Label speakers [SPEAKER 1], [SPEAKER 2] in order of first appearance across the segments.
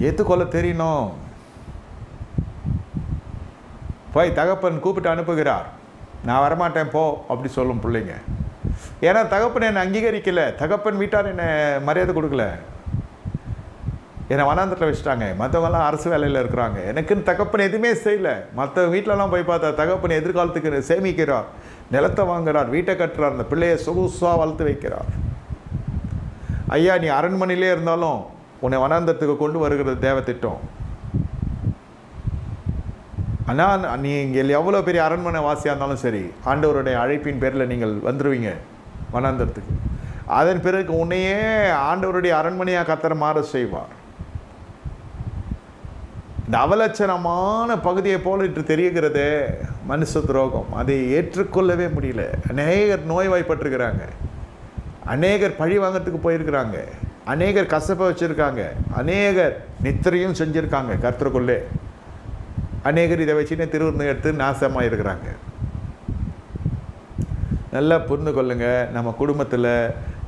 [SPEAKER 1] ஏற்றுக்கொள்ள தெரியணும். போய் தகப்பன் கூப்பிட்டு அனுப்புகிறார். நான் வரமாட்டேன் போ அப்படி சொல்லும் பிள்ளைங்க. ஏன்னா தகப்பன் என்னை அங்கீகரிக்கலை. தகப்பன் வீட்டார் என்னை மரியாதை கொடுக்கல. என்னை வனாந்தரத்தில் வச்சுட்டாங்க. மற்றவங்கலாம் அரசு வேலையில் இருக்கிறாங்க. எனக்குன்னு தகப்பன் எதுவுமே செய்யல. மற்ற வீட்டிலலாம் போய் பார்த்தா தகப்பன் எதிர்காலத்துக்கு சேமிக்கிறார். நிலத்தை வாங்குறார். வீட்டை கட்டுறார். அந்த பிள்ளையை சொகுசாக வளர்த்து வைக்கிறார். ஐயா நீ அரண்மனையிலே இருந்தாலும் உன்னை வனாந்தரத்துக்கு கொண்டு வருகிறது தேவ திட்டம். ஆனால் நீங்கள் எவ்வளோ பெரிய அரண்மனை வாசியாக இருந்தாலும் சரி ஆண்டவருடைய அழைப்பின் பேரில் நீங்கள் வந்துடுவீங்க வனாந்தரத்துக்கு. அதன் பிறகு உன்னையே ஆண்டவருடைய அரண்மனையாக கத்தர மாற செய்வார். இந்த அவலட்சணமான பகுதியை போல இன்று தெரிகிறது மனுஷ துரோகம். அதை ஏற்றுக்கொள்ளவே முடியல. அநேகர் நோய்வாய்ப்பட்டிருக்கிறாங்க. அநேகர் பழி வாங்கிறதுக்கு போயிருக்கிறாங்க. அநேகர் கசப்பை வச்சுருக்காங்க. அநேகர் நித்திரையும் செஞ்சுருக்காங்க கர்த்தருக்குள்ளே. அநேகர் இதை வச்சுன்னு திருவிருந்து எடுத்து நாசமாக இருக்கிறாங்க நல்லா புரிந்து கொள்ளுங்கள் நம்ம குடும்பத்தில்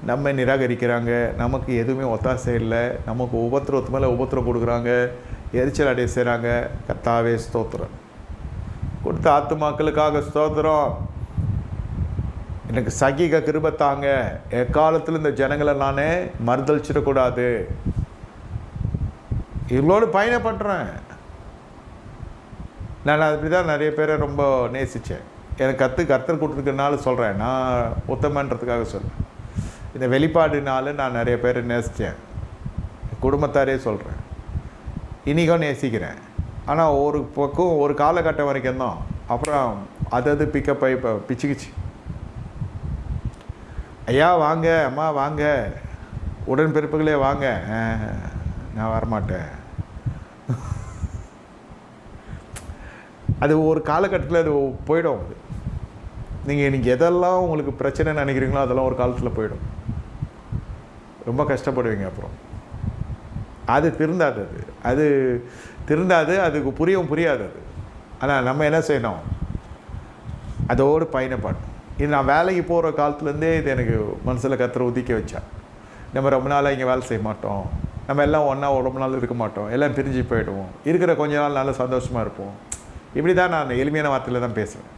[SPEAKER 1] நம்ம நிராகரிக்கிறாங்க. நமக்கு எதுவுமே ஒத்தாசை இல்லை. நமக்கு உபத்திரத்து மேலே உபத்திரம் கொடுக்குறாங்க. எரிச்சல் அடைய செய்கிறாங்க கத்தாவே ஸ்தோத்திரம். கொடுத்த ஆத்துமாக்களுக்காக ஸ்தோத்திரம். எனக்கு சகிக கிருபை தாங்க. எக்காலத்தில் இந்த ஜனங்களை நானே மறுதளிச்சிடக்கூடாது. இவங்களோடு பயணம் பண்ணுறேன் நான் அப்படி தான் நிறைய பேரை ரொம்ப நேசித்தேன் எனக்கு கற்று கர்த்தர் கொடுத்துருக்கனால சொல்கிறேன் நான் உத்தமன்றதுக்காக சொல்கிறேன் இந்த வெளிப்பாடுனால நான் நிறைய பேரை நேசித்தேன் குடும்பத்தாரே சொல்கிறேன் இன்றைக்கும் நேசிக்கிறேன். ஆனால் ஒரு பக்கம் ஒரு காலகட்டம் வரைக்கும் தான். அப்புறம் அது அது பிக்கப் ஆகி இப்போ பிச்சுக்கிச்சு. ஐயா வாங்க அம்மா வாங்க. உடன்பிறப்புகளே வாங்க. நான் வரமாட்டேன். அது ஒரு காலகட்டத்தில் அது போயிடும் அது. நீங்கள் இன்றைக்கி எதெல்லாம் உங்களுக்கு பிரச்சனை நினைக்கிறீங்களோ அதெல்லாம் ஒரு காலத்தில் போயிடும். ரொம்ப கஷ்டப்படுவீங்க அப்புறம். அது திருந்தாது அது. அது திருந்தாது அதுக்கு புரியவும் புரியாது அது. ஆனால் நம்ம என்ன செய்யணும்? அதோடு பயணப்படணும். இது நான் வேலைக்கு போகிற காலத்துலேருந்தே இது எனக்கு மனசில் கத்திர ஒதுக்கி வச்சேன். நம்ம ரொம்ப நாளாக இங்கே வேலை செய்ய மாட்டோம். நம்ம எல்லாம் ஒன்றா ரொம்ப நாள் இருக்க மாட்டோம். எல்லாம் பிரிஞ்சு போயிடுவோம். இருக்கிற கொஞ்ச நாள் நல்லா சந்தோஷமாக இருப்போம். இப்படி தான் நான் எளிமையான வார்த்தையில் தான் பேசுவேன்.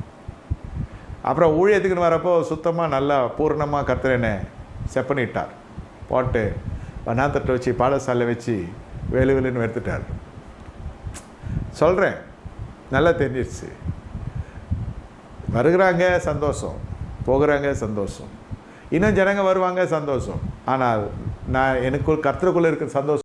[SPEAKER 1] அப்புறம் ஊழியத்துக்குன்னு வரப்போ சுத்தமாக நல்லா பூர்ணமாக கத்துறேன்னு செப்பனிட்டார். போட்டு வண்ணாந்தட்டை வச்சு பாடசாலை வச்சு வேலு வேலுன்னு எடுத்துட்டார் சொல்கிறேன் நல்லா தெரிஞ்சிருச்சு. வருகிறாங்க சந்தோஷம். போகிறாங்க சந்தோஷம். இன்னும் ஜனங்க வருவாங்க சந்தோஷம். ஆனால் நான் எனக்குள் கர்த்தருக்குள்ளே இருக்கிற சந்தோஷம்